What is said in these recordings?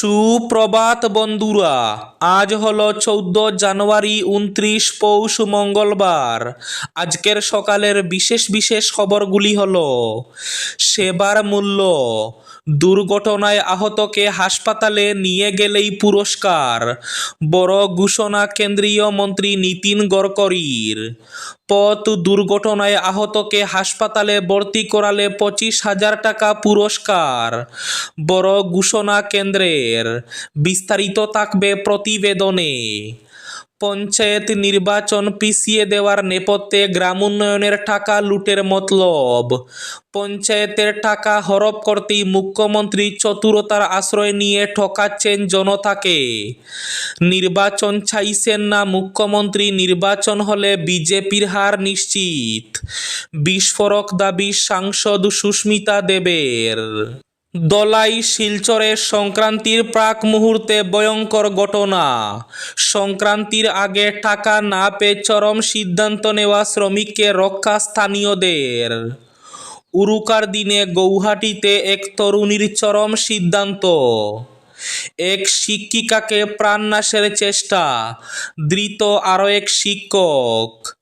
সুপ্রভাত বন্ধুরা, আজ হল চৌদ্দ জানুয়ারি উনত্রিশ পৌষ মঙ্গলবার। আজকের সকালের বিশেষ বিশেষ খবরগুলি হল, সেবার মূল্য দুর্ঘটনায় আহতকে হাসপাতালে নিয়ে গেলেই পুরস্কার। বড় ঘোষণা কেন্দ্রীয় মন্ত্রী নীতিন গডকরির। পথ দুর্ঘটনায় আহতকে হাসপাতালে ভর্তি করালে পঁচিশ হাজার টাকা পুরস্কার। বড় ঘোষণা কেন্দ্রের। বিস্তারিত থাকবে প্রতিবেদনে। পঞ্চায়েত নির্বাচন পিছিয়ে দেওয়ার নেপথ্যে গ্রাম উন্নয়নের টাকা লুটের মতলব। পঞ্চায়েতের টাকা হরপ করতেই মুখ্যমন্ত্রী চতুরতার আশ্রয় নিয়ে ঠকাচ্ছেন জনতাকে। নির্বাচন চাইছেন না মুখ্যমন্ত্রী, নির্বাচন হলে বিজেপির হার নিশ্চিত। বিস্ফোরক দাবি সাংসদ সুস্মিতা দেবের। দলাই শিলচরে সংক্রান্তির প্রাক মুহূর্তে ভয়ঙ্কর ঘটনা। সংক্রান্তির আগে টাকা না পেয়ে চরম সিদ্ধান্ত নেওয়া শ্রমিককে রক্ষা স্থানীয়দের। উরুকার দিনে গৌহাটিতে এক তরুণীর চরম সিদ্ধান্ত। এক শিক্ষিকাকে প্রাণনাশের চেষ্টা, ধৃত আরও এক শিক্ষক।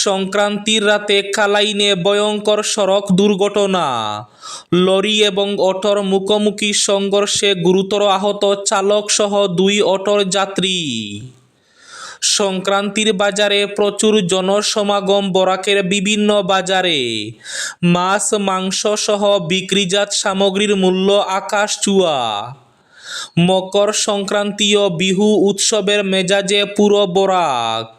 সংক্রান্তির রাতে কালাইনে ভয়ঙ্কর সড়ক দুর্ঘটনা। লরি এবং অটোর মুখোমুখি সংঘর্ষে গুরুতর আহত চালক সহ দুই অটোর যাত্রী। সংক্রান্তির বাজারে প্রচুর জনসমাগম, বরাকের বিভিন্ন বাজারে। মাছ, মাংস সহ বিক্রিজাত সামগ্রীর মূল্য আকাশ চুয়া। মকর সংক্রান্তি ও বিহু উৎসবের মেজাজে পুরো বরাক।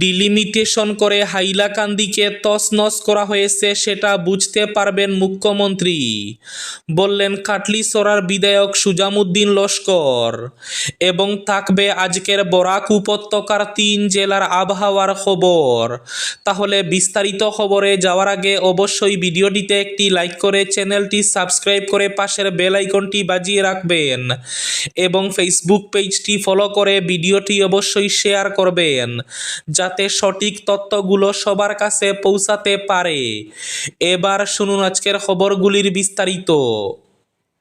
ডিলিমিটেশন করে হাইলাকান্দিকে তছনছ করা হয়েছে সেটা বুঝতে পারবেন মুখ্যমন্ত্রী। বললেন কাটলিসরার বিধায়ক সুজামুদ্দিন লস্কর এবং থাকবে আজকের বরাক উপত্যকার তিন জেলার আবহাওয়ার খবর। তাহলে বিস্তারিত খবরে যাওয়ার আগে অবশ্যই ভিডিওটিতে একটি লাইক করে চ্যানেলটি সাবস্ক্রাইব করে পাশের বেল আইকনটি বাজিয়ে রাখবেন এবং ফেসবুক পেজটি ফলো করে ভিডিওটি অবশ্যই শেয়ার করবেন। যাতে সঠিক তথ্যগুলো সবার কাছে পৌঁছাতে পারে। এবার শুনুন আজকের খবরগুলির বিস্তারিত।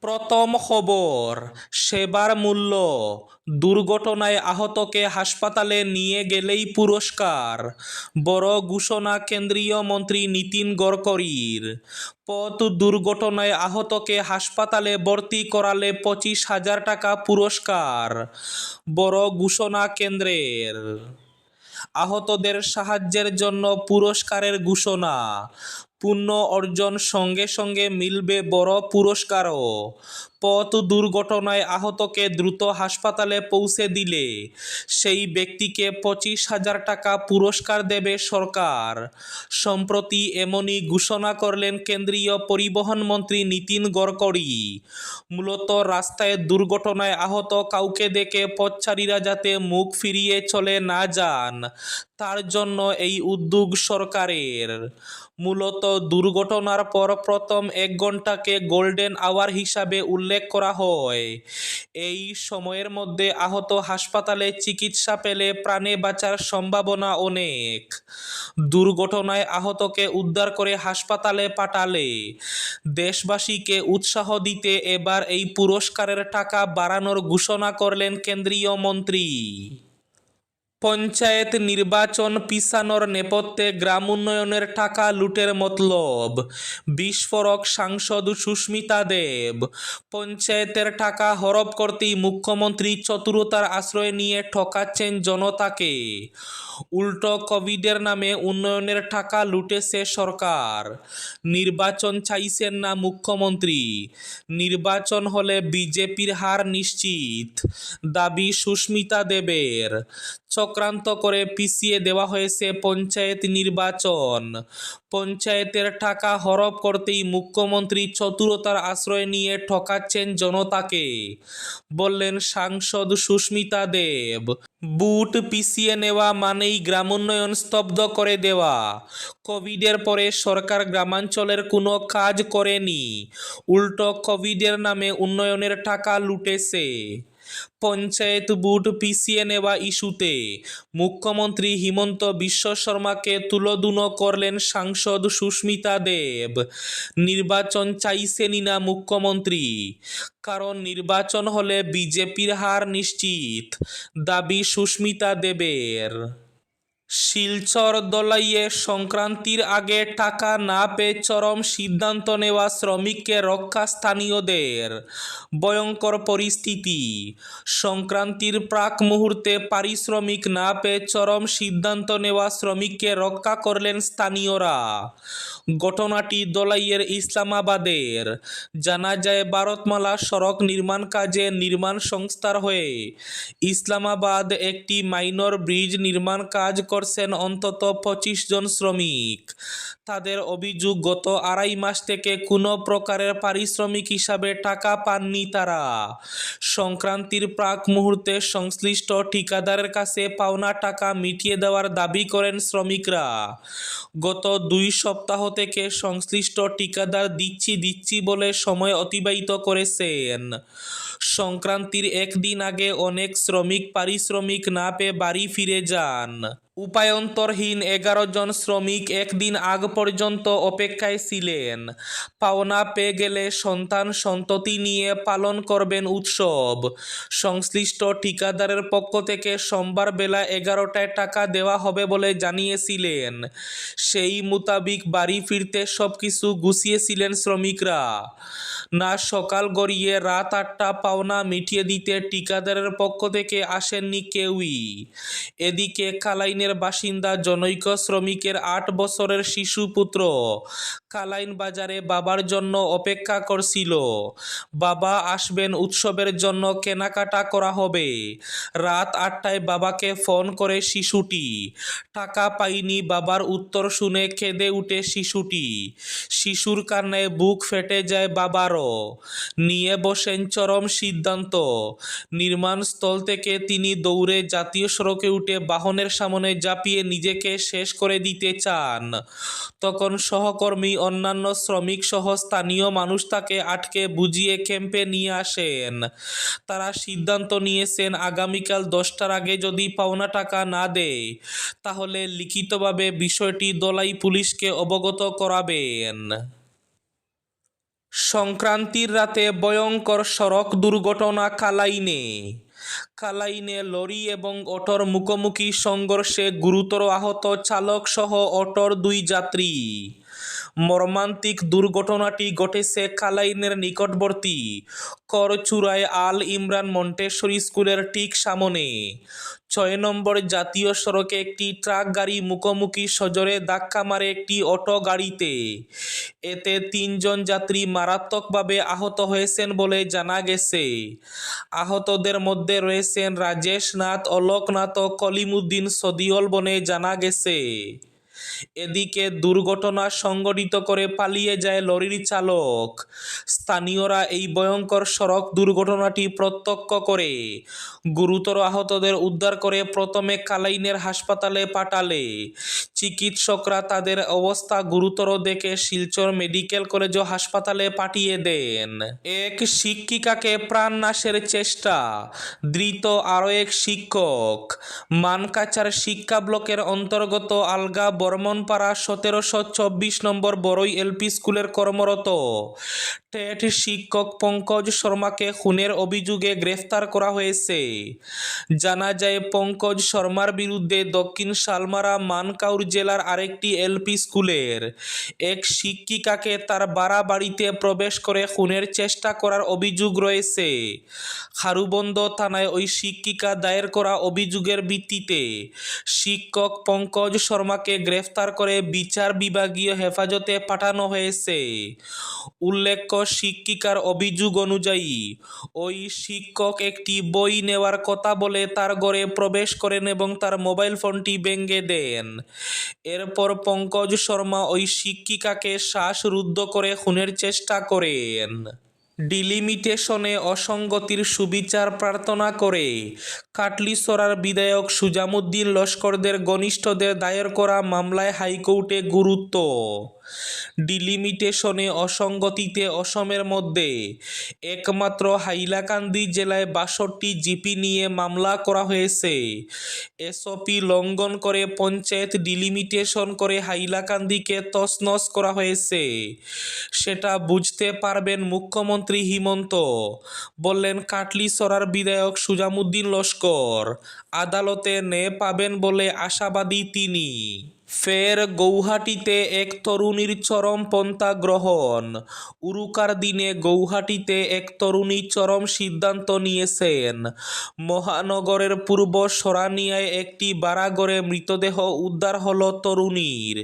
প্রথম খবর, সেবার মূল্য। দুর্ঘটনায় আহতকে হাসপাতালে নিয়ে গেলেই পুরস্কার। বড় ঘোষণা কেন্দ্রীয় মন্ত্রী নীতিন গডকরির। পথ দুর্ঘটনায় আহতকে হাসপাতালে ভর্তি করালে পঁচিশ হাজার টাকা পুরস্কার। বড় ঘোষণা কেন্দ্রের। আহতদের সাহায্যের জন্য পুরস্কারের ঘোষণা। পুণ্য অর্জন সঙ্গে সঙ্গে মিলবে বড় পুরস্কারও। পথ দুর্ঘটনায় আহতকে দ্রুত হাসপাতালে পৌঁছে দিলে। সেই ব্যক্তিকে পঁচিশ হাজার টাকা পুরস্কার দেবে সরকার। সম্প্রতি এমনই ঘোষণা করলেন কেন্দ্রীয় পরিবহন মন্ত্রী নীতিন গডকরি মূলত রাস্তায় দুর্ঘটনায় আহত কাউকে দেখে পথচারীরা যাতে মুখ ফিরিয়ে চলে না যান, তার জন্য এই উদ্যোগ সরকারের। মূলত দুর্ঘটনার পর প্রথম এক ঘন্টাকে গোল্ডেন আওয়ার হিসাবে উল্লেখ করা হয়। এই সময়ের মধ্যে আহত হাসপাতালে চিকিৎসা পেলে প্রাণে বাঁচার সম্ভাবনা অনেক। দুর্ঘটনায় আহতকে উদ্ধার করে হাসপাতালে পাঠালে। দেশবাসীকে উৎসাহ দিতে এবার এই পুরস্কারের টাকা বাড়ানোর ঘোষণা করলেন কেন্দ্রীয় মন্ত্রী। পঞ্চায়েত নির্বাচন পিছানোর নেপথ্যে গ্রাম উন্নয়নের টাকা লুটের মতলব। বিস্ফোরক সাংসদ সুস্মিতা দেব। পঞ্চায়েতের টাকা হরপ করতেই মুখ্যমন্ত্রী চতুরতার আশ্রয় নিয়ে ঠকাচ্ছেন জনতাকে। উল্টো কোভিডের নামে উন্নয়নের টাকা লুটেছে সরকার। নির্বাচন চাইছেন না মুখ্যমন্ত্রী। নির্বাচন হলে বিজেপির হার নিশ্চিত। দাবি সুস্মিতা দেবের। চক্রান্ত করে পিছিয়ে দেওয়া হয়েছে পঞ্চায়েত নির্বাচন। পঞ্চায়েতের টাকা হরপ করতেই মুখ্যমন্ত্রী চতুরতার আশ্রয় নিয়ে ঠকাচ্ছেন জনতাকে। বললেন সাংসদ সুস্মিতা দেব, বুট পিছিয়ে নেওয়া মানেই গ্রামোন্নয়ন স্তব্ধ করে দেওয়া। কোভিডের পরে সরকার গ্রামাঞ্চলের কোনো কাজ করেনি। উল্টো কোভিডের নামে উন্নয়নের টাকা লুটেছে। পঞ্চায়েত বুট পিছিয়ে নেওয়া ইস্যুতে মুখ্যমন্ত্রী হিমন্ত বিশ্ব শর্মাকে তুলোধুনো করলেন সাংসদ সুস্মিতা দেব। নির্বাচন চাইছেনই না মুখ্যমন্ত্রী। কারণ নির্বাচন হলে বিজেপির হার নিশ্চিত, দাবি সুস্মিতা দেবের। শিলচর দলাইয়ে সংক্রান্তির আগে টাকা না পেয়ে চরম সিদ্ধান্ত নেওয়া শ্রমিককে রক্ষা স্থানীয়দের। ভয়ঙ্কর পরিস্থিতি। সংক্রান্তির প্রাক মুহূর্তে পারিশ্রমিক না পেয়ে চরম সিদ্ধান্ত নেওয়া শ্রমিককে রক্ষা করলেন স্থানীয়রা। ঘটনাটি দলাইয়ের ইসলামাবাদের। জানা যায় ভারতমালা সড়ক নির্মাণ কাজে নির্মাণ সংস্থার হয়ে ইসলামাবাদ একটি মাইনর ব্রিজ নির্মাণ কাজ করছেন অন্তত পঁচিশ জন শ্রমিক। তাদের অভিযোগ, গত আড়াই মাস থেকে কোনো প্রকারের পারিশ্রমিক হিসাবে টাকা পাননি তারা। সংক্রান্তির প্রাক মুহূর্তে সংশ্লিষ্ট ঠিকাদারের কাছে পাওনা টাকা মিটিয়ে দেওয়ার দাবি করেন শ্রমিকরা। গত দুই সপ্তাহ থেকে সংশ্লিষ্ট ঠিকাদার দিচ্ছি দিচ্ছি বলে সময় অতিবাহিত করেছেন। সংক্রান্তির একদিন আগে অনেক শ্রমিক পারিশ্রমিক না পেয়ে বাড়ি ফিরে যান। উপায়ন্তরহীন এগারো জন শ্রমিক একদিন আগ পর্যন্ত অপেক্ষায় ছিলেন। পাওনা পেয়ে গেলে সন্তান সন্ততি নিয়ে পালন করবেন উৎসব। সংশ্লিষ্ট ঠিকাদারের পক্ষ থেকে সোমবার বেলা এগারোটায় টাকা দেওয়া হবে বলে জানিয়েছিলেন। সেই মোতাবিক বাড়ি ফিরতে সব কিছু গুছিয়েছিলেন শ্রমিকরা। না সকাল গড়িয়ে রাত আটটা পাওনা মিটিয়ে দিতে ঠিকাদারের পক্ষ থেকে আসেননি কেউই। এদিকে কালাইনের বাসিন্দা জনৈক শ্রমিকের আট বছরের শিশু পুত্র কালাইন বাজারে বাবার জন্য অপেক্ষা করছিল। বাবা আসবেন উৎসবের জন্য কেনাকাটা করা হবে। রাত আটটায় বাবাকে ফোন করে শিশুটি। টাকা পাইনি বাবার উত্তর শুনে কেঁদে উঠে শিশুটি। শিশুর কান্নায় বুক ফেটে যায় বাবারও। নিয়ে বসেন চরম সিদ্ধান্ত। নির্মাণস্থল থেকে তিনি দৌড়ে জাতীয় সড়কে উঠে বাহনের সামনে ঝাঁপিয়ে নিজেকে শেষ করে দিতে চান। তখন সহকর্মী অন্যান্য শ্রমিক সহ স্থানীয় মানুষ তাকে আটকে বুঝিয়ে ক্যাম্পে নিয়ে আসেন। তারা সিদ্ধান্ত নিয়েছেন আগামীকাল দশটার আগে যদি পাওনা টাকা না দেয়, তাহলে লিখিতভাবে বিষয়টি দলাই পুলিশকে অবগত করাবেন। সংক্রান্তির রাতে ভয়ঙ্কর সড়ক দুর্ঘটনা কালাইনে। কালাইনে লরি এবং অটোর মুখোমুখি সংঘর্ষে গুরুতর আহত চালক সহ অটোর দুই যাত্রী। মর্মান্তিক দুর্ঘটনাটি ঘটেছে কালাইনের নিকটবর্তী করচুরায় আল ইমরান মন্টেশ্বরী স্কুলের ঠিক সামনে। ছয় নম্বর জাতীয় সড়কে একটি ট্রাক গাড়ি মুখোমুখি সজরে ধাক্কা মারে একটি অটো গাড়িতে। এতে তিনজন যাত্রী মারাত্মকভাবে আহত হয়েছেন বলে জানা গেছে। আহতদের মধ্যে রয়েছেন রাজেশ নাথ অলোকনাথ ও কলিমুদ্দিন সদিওল বনে জানা গেছে। এদিকে দুর্ঘটনা সংঘটিত করে পালিয়ে যায় লরির চালক। স্থানীয়রা এই ভয়ঙ্কর সড়ক দুর্ঘটনাটি প্রত্যক্ষ করে। গুরুতর আহতদের উদ্ধার করে প্রথমে কালাইনের হাসপাতালে পাঠালে। চিকিৎসকরা তাদের অবস্থা গুরুতর দেখে শিলচর মেডিকেল কলেজ ও হাসপাতালে পাঠিয়ে দেন। এক শিক্ষিকাকে প্রাণনাশের চেষ্টা, ধৃত আরও এক শিক্ষক। মানকাচার শিক্ষা ব্লকের অন্তর্গত আলগা বর্মনপাড়া সতেরোশো চব্বিশ নম্বর বড়ই এলপি স্কুলের কর্মরত। টেট শিক্ষক পঙ্কজ শর্মাকে খুনের অভিযোগে গ্রেফতার করা হয়েছে। জানা যায়, পঙ্কজ শর্মার বিরুদ্ধে দক্ষিণ সালমারা মানকাউর জেলার আরেকটি এলপি স্কুলের এক শিক্ষিকাকে তার বাড়া বাড়িতে প্রবেশ করে খুনের চেষ্টা করার অভিযোগ রয়েছে। খারুবন্দ থানায় ওই শিক্ষিকা দায়ের করা অভিযোগের ভিত্তিতে শিক্ষক পঙ্কজ শর্মাকে গ্রেফতার করে বিচার বিভাগীয় হেফাজতে পাঠানো হয়েছে। উল্লেখ্য শিক্ষিকার অভিযোগ অনুযায়ী, ওই শিক্ষক একটি বই নেওয়ার কথা বলে তার ঘরে প্রবেশ করেন এবং তার মোবাইল ফোনটি ভেঙে দেন। এরপর পঙ্কজ শর্মা ওই শিক্ষিকাকে শ্বাসরুদ্ধ করে খুনের চেষ্টা করেন। ডিলিমিটেশনে অসঙ্গতির সুবিচার প্রার্থনা করে কাটলিসরার বিধায়ক সুজামুদ্দিন লস্করদের ঘনিষ্ঠদের দায়ের করা মামলায় হাইকোর্টে গুরুত্ব। ডিলিমিটেশনে অসঙ্গতিতে অসমের মধ্যে। একমাত্র হাইলাকান্দি জেলায় বাষট্টি জিপি নিয়ে মামলা করা হয়েছে। এসওপি লঙ্ঘন করে পঞ্চায়েত ডিলিমিটেশন করে হাইলাকান্দিকে তছনছ করা হয়েছে। সেটা বুঝতে পারবেন মুখ্যমন্ত্রী হিমন্ত। বললেন কাটলিসরার বিধায়ক সুজামুদ্দিন লস্কর। আদালতে নে পাবেন বলে আশাবাদী তিনি। ফের গৌহাটিতে এক তরুণীর চরমপন্থা গ্রহণ। উরুকার দিনে গৌহাটিতে এক তরুণী চরম সিদ্ধান্ত নিয়েছেন। মহানগরের পূর্ব সরানিয়ায় একটি বাড়াগড়ে মৃতদেহ উদ্ধার হল তরুণীর।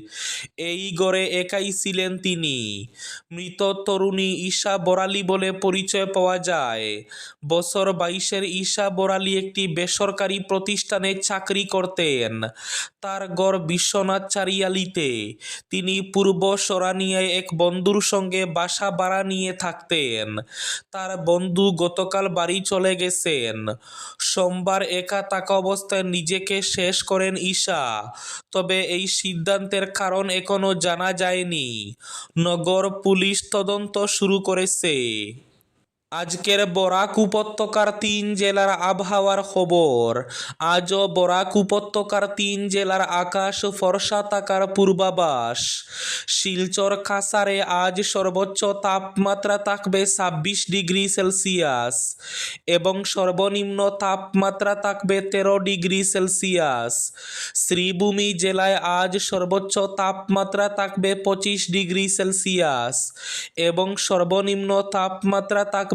এই গড়ে একাই ছিলেন তিনি। মৃত তরুণী ঈশা বরালি বলে পরিচয় পাওয়া যায়। বছর বাইশের ঈশা বরালি একটি বেসরকারি প্রতিষ্ঠানে চাকরি করতেন। তার গড় বিশ্বনাথ চারিয়ালিতে তিনি পূর্ব সরানিয়ায় এক বন্ধুর সঙ্গে বাসা ভাড়া নিয়ে থাকতেন। তার বন্ধু গতকাল বাড়ি চলে গেছেন। সোমবার একা থাকা অবস্থায় নিজেকে শেষ করেন ঈশা। তবে এই সিদ্ধান্তের কারণ এখনও জানা যায়নি। নগর পুলিশ তদন্ত শুরু করেছে। আজকের বরাক উপত্যকার তিন জেলার আবহাওয়ার খবর। আজও বরাক উপত্যকার তিন জেলার আকাশ ফর্সা থাকার পূর্বাভাস। শিলচর কাসারে আজ সর্বোচ্চ তাপমাত্রা থাকবে ছাব্বিশ ডিগ্রি সেলসিয়াস এবং সর্বনিম্ন তাপমাত্রা থাকবে তেরো ডিগ্রি সেলসিয়াস। শ্রীভূমি জেলায় আজ সর্বোচ্চ তাপমাত্রা থাকবে পঁচিশ ডিগ্রি সেলসিয়াস এবং সর্বনিম্ন তাপমাত্রা থাকবে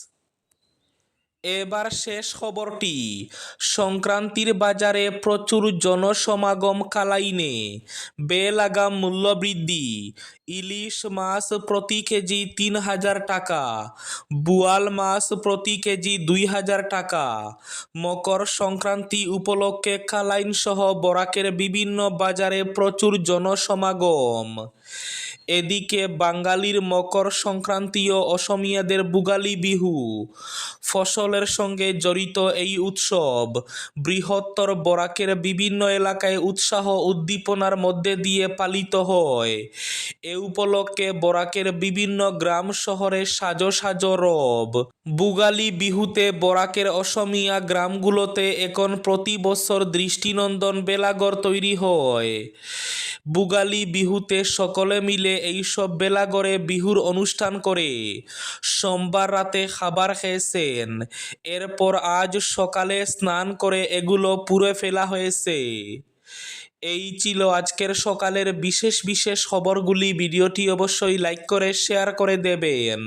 এবার শেষ খবরটি। সংক্রান্তির বাজারে প্রচুর জনসমাগম কালাইনে। বেলাগাম মূল্যবৃদ্ধি। ইলিশ মাছ প্রতি কেজি তিন হাজার টাকা। বুয়াল মাছ প্রতি কেজি দুই হাজার টাকা। মকর সংক্রান্তি উপলক্ষে কালাইন সহ বরাকের বিভিন্ন বাজারে প্রচুর জনসমাগম। এদিকে বাঙালির মকর সংক্রান্তীয় অসমীয়াদের বুগালি বিহু। ফসলের সঙ্গে জড়িত এই উৎসব বৃহত্তর বরাকের বিভিন্ন এলাকায় উৎসাহ উদ্দীপনার মধ্যে দিয়ে পালিত হয়। এ উপলক্ষে বরাকের বিভিন্ন গ্রাম শহরে সাজো সাজো রব। বুগালি বিহুতে বরাকের অসমিয়া গ্রামগুলোতে এখন প্রতি বছর দৃষ্টিনন্দন বেলাগর তৈরি হয়। বুগালি বিহুতে সকলে মিলে এইসব বেলাগড়ে বিহুর অনুষ্ঠান করে। সোমবার রাতে খাবার খেয়েছেন। এরপর আজ সকালে স্নান করে এগুলো পুড়ে ফেলা হয়েছে। এই ছিল আজকের সকালের বিশেষ বিশেষ খবরগুলি। ভিডিওটি অবশ্যই লাইক করে, শেয়ার করে দেবেন।